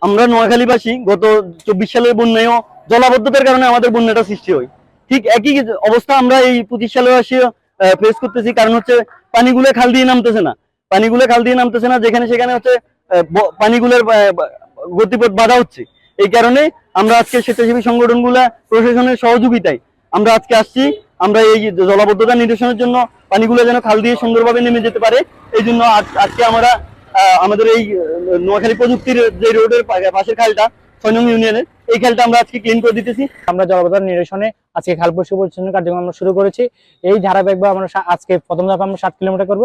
আমরা নোয়াখালীবাসী গত চব্বিশ সালের বন্যায়ও জলাবদ্ধতার কারণে আমাদের বন্যাটা সৃষ্টি হয়। ঠিক একই অবস্থা আমরা এই পঁচিশ সালে আসি ফেস করতেছি। কারণ হচ্ছে পানিগুলো খাল দিয়ে নামতেছে না। পানিগুলো খাল দিয়ে নামতেছে না, যেখানে সেখানে হচ্ছে পানিগুলোর গতিপথ বাধা হচ্ছে। এই কারণে আমরা আজকে স্বেচ্ছাসেবী সংগঠনগুলা প্রশাসনের সহযোগিতায় আমরা আজকে আসছি। আমরা এই জলাবদ্ধতা নিরসনের জন্য পানিগুলো যেন খাল দিয়ে সুন্দরভাবে নেমে যেতে পারে। এই জন্য আজ- আজকে আমরা আমাদের এই নোয়াখালী প্রযুক্তির যে রোডের পাশের খালটা ছয় নং ইউনিয়নের এই খালটা আমরা আজকে ক্লিন করে দিতেছি। আমরা জলবদ্ধতা নিরসনে আজকে খাল পরিষ্কার পরিচ্ছন্ন কার্যক্রম আমরা শুরু করেছি। এই ধারাবাহিকভাবে আমরা আজকে প্রথম ধাপে আমরা সাত কিলোমিটার করব।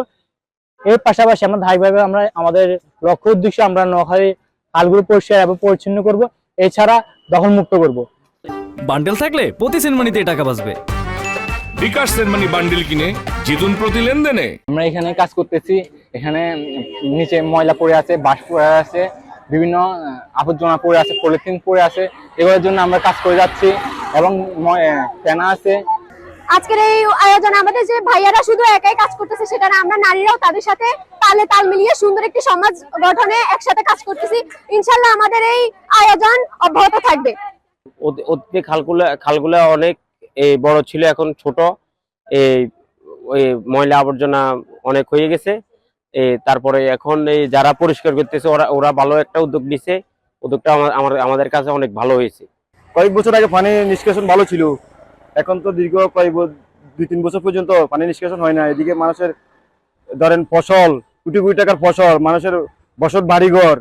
এর পাশাপাশি আমরা ধারাবাহিকভাবে আমরা আমাদের লক্ষ্য উদ্দেশ্যে আমরা নোয়াখালী খালগুলো পরিষ্কার এবং পরিচ্ছন্ন করব। এছাড়া দখল মুক্ত করব। বান্ডেল থাকলে প্রতি সেনমানিতে টাকা বাঁচবে। বিকাশ সেনমানি বান্ডিল কিনে জিতুন প্রতি লেনদেনে। আমরা এখানে কাজ করতেছি এখানে নিচে ময়লা পড়ে আছে বাঁশ পড়ে আছে বিভিন্ন আবর্জনা পড়ে আছে পলিথিন পড়ে আছে এগুলোর জন্য আমরা কাজ করে যাচ্ছি এবং ফেনা আছে। আজকের এই আয়োজনে আমাদের যে ভাইয়ারা শুধু একাই কাজ করতেছে সেটা না আমরা নারীরাও তাদের সাথে তালে তাল মিলিয়ে সুন্দর একটি সমাজ গঠনে একসাথে কাজ করতেছি। ইনশাল্লাহ আমাদের এই আয়োজন অব্যাহত থাকবে। অতি- অতীতে খালগুলো খালগুলো অনেক এই বড় ছিল, এখন ছোট। এই ওই ময়লা আবর্জনা অনেক হয়ে গেছে। তারপরে এখন এই যারা পরিষ্কার করতেছে, ওরা ওরা ভালো একটা উদ্যোগ নিছে। উদ্যোগটা আমার, আমাদের কাছে অনেক ভালো হয়েছে। কয়েক বছর আগে পানি নিষ্কাশন ভালো ছিল। এখন তো দীর্ঘ কয়েক দুই তিন বছর পর্যন্ত পানি নিষ্কাশন হয় না। এদিকে মানুষের, ধরেন ফসল, কোটি কোটি টাকার ফসল, মানুষের বসত বাড়িঘর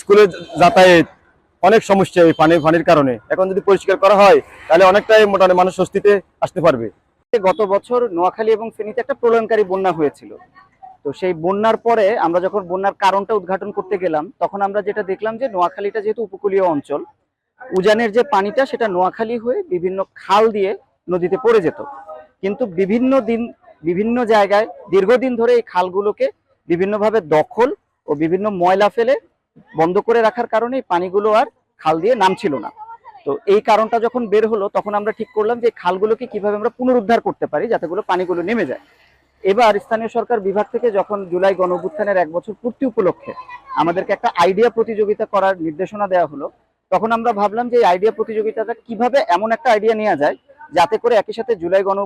স্কুলে যাতায়াত অনেক সমস্যা এই পানি পানির কারণে। এখন যদি পরিষ্কার করা হয়, তাহলে অনেকটাই মোটামুটি মানুষ স্বস্তিতে আসতে পারবে। গত বছর নোয়াখালী এবং ফেনীতে একটা প্রলয়নকারী বন্যা হয়েছিল। তো সেই বন্যার পরে আমরা যখন বন্যার কারণটা উদ্ঘাটন করতে গেলাম, তখন আমরা যেটা দেখলাম যে নোয়াখালীটা যেহেতু উপকূলীয় অঞ্চল, উজানের যে পানিটা সেটা নোয়াখালী হয়ে বিভিন্ন খাল দিয়ে নদীতে পড়ে যেত। কিন্তু বিভিন্ন দিন বিভিন্ন জায়গায় দীর্ঘদিন ধরে এই খালগুলোকে বিভিন্নভাবে দখল ও বিভিন্ন ময়লা ফেলে বন্ধ করে রাখার কারণে পানিগুলো আর খাল দিয়ে নামছিল না। তো এই কারণটা যখন বের হলো, তখন আমরা ঠিক করলাম যে খালগুলোকে কীভাবে আমরা পুনরুদ্ধার করতে পারি যাতে করে পানিগুলো নেমে যায়। এবার স্থানীয় সরকার বিভাগ থেকে যখন জুলাই গণ এক বছর পূর্তি উপলক্ষে আমাদেরকে একটা আইডিয়া প্রতিযোগিতা করার নির্দেশনা দেওয়া হলো, তখন আমরা ভাবলাম যে এই আইডিয়া প্রতিযোগিতাটা কীভাবে এমন একটা আইডিয়া নেওয়া যায় যাতে করে একই সাথে জুলাই গণ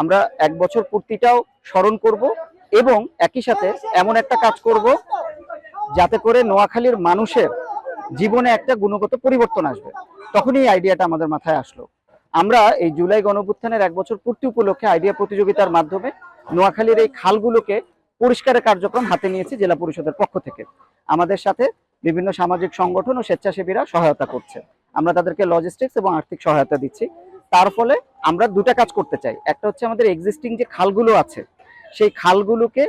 আমরা এক বছর পূর্তিটাও স্মরণ করব এবং একই সাথে এমন একটা কাজ করব যাতে করে নোয়াখালীর মানুষের জীবনে একটা গুণগত পরিবর্তন আসবে। তখনই এই আইডিয়াটা আমাদের মাথায় আসলো। আমরা এই জুলাই গণঅভ্যুত্থানের এক বছর পূর্তি উপলক্ষে আইডিয়া প্রতিযোগিতার মাধ্যমে নোয়াখালীর এই খালগুলোকে পরিষ্কারের কার্যক্রম হাতে নিয়েছি জেলা পরিষদের পক্ষ থেকে। আমাদের সাথে বিভিন্ন সামাজিক সংগঠন ও স্বেচ্ছাসেবীরা সহায়তা করছে। আমরা তাদেরকে লজিস্টিক্স এবং আর্থিক সহায়তা দিচ্ছি। তার ফলে আমরা দুটা কাজ করতে চাই। একটা হচ্ছে আমাদের এক্সিস্টিং যে খালগুলো আছে, সেই খালগুলোকে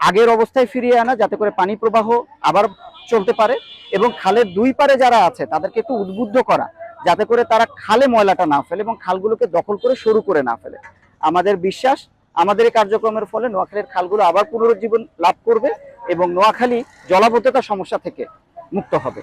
আগের অবস্থায় ফিরিয়ে আনা যাতে করে পানি প্রবাহ আবার চলতে পারে এবং খালের দুই পারে যারা আছে, তাদেরকে একটু উদ্বুদ্ধ করা, যাতে করে তারা খালে ময়লাটা না ফেলে এবং খালগুলোকে দখল করে শুরু করে না ফেলে। আমাদের বিশ্বাস, আমাদের এই কার্যক্রমের ফলে নোয়াখালীর খালগুলো আবার পুনরুজ্জীবন লাভ করবে এবং নোয়াখালী জলাবদ্ধতা সমস্যা থেকে মুক্ত হবে।